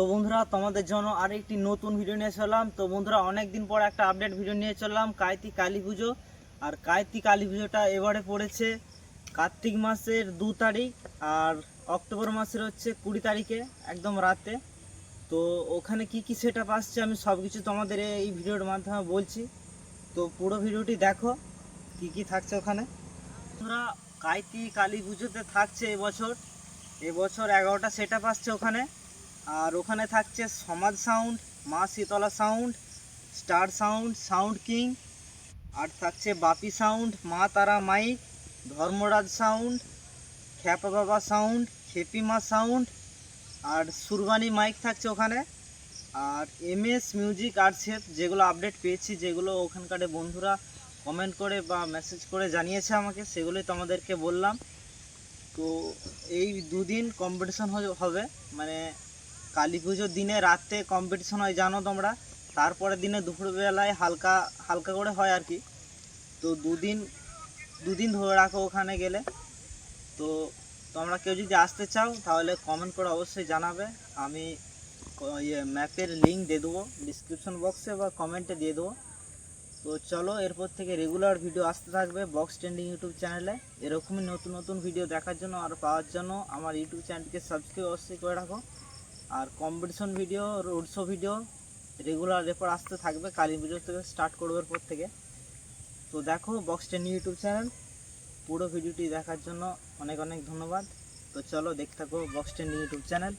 তো বন্ধুরা, তোমাদের জন্য আরেকটি নতুন ভিডিও নিয়ে চললাম তো বন্ধুরা অনেক দিন পর একটা আপডেট ভিডিও নিয়ে চললাম কায়তি কালী পুজো। আর কায়তি কালী পুজোটা এবারে পড়েছে কার্তিক মাসের দু তারিখ আর অক্টোবর মাসের হচ্ছে কুড়ি তারিখে, একদম রাতে। তো ওখানে কি কি সেট আপ আসছে আমি সব কিছু তোমাদের এই ভিডিওর মাধ্যমে বলছি। তো পুরো ভিডিওটি দেখো, কি কি থাকছে ওখানে। বন্ধুরা কায়তি কালী পুজোতে থাকছে এবছর। এবছর এগারোটা সেট আসছে ওখানে। আর ওখানে থাকছে সমাজ সাউন্ড, মা Shitala sound, star sound sound king, আর থাকছে বাপি সাউন্ড, মা তারা mic Dharmaraj sound, Khyapa Baba sound Khepima sound, আর সুরবানি মাইক থাকছে ওখানে, আর এম এস মিউজিক আর সেফ যেগুলো আপডেট পেয়েছি, যেগুলো ওখানকার বন্ধুরা কমেন্ট করে বা মেসেজ করে জানিয়েছে আমাকে, সেগুলোই তোমাদেরকে বললাম। তো এই দুদিন কম্পিটিশন হবে মানে কালী পুজোর দিনে রাতে কম্পিটিশন হয়, জানো তোমরা? তারপরের দিনে দুপুরবেলায় হালকা হালকা করে হয় আর কি। তো দুদিন দুদিন ধরে রাখো ওখানে গেলে। তো তোমরা কেউ যদি আসতে চাও, তাহলে কমেন্ট করে অবশ্যই জানাবে। আমি ইয়ে ম্যাপের লিঙ্ক দিয়ে দেবো ডিসক্রিপশন বক্সে বা কমেন্টে দিয়ে দেবো। তো চলো, এরপর থেকে রেগুলার ভিডিও আসতে থাকবে বক্স ট্রেন্ডিং ইউটিউব চ্যানেলে এরকমই নতুন নতুন ভিডিও দেখার জন্য আর পাওয়ার জন্য আমার ইউটিউব চ্যানেলটিকে সাবস্ক্রাইব অবশ্যই করে রাখো। আর competition video road show video regular এরপর আসতে থাকবে। কালী ভিডিও থেকে স্টার্ট করবে এরপর থেকে। তো দেখো বক্স টেন ইউটিউব চ্যানেল পুরো ভিডিওটি দেখার জন্য অনেক অনেক ধন্যবাদ। তো চলো দেখতে থাকো বক্স টেন ইউটিউব চ্যানেল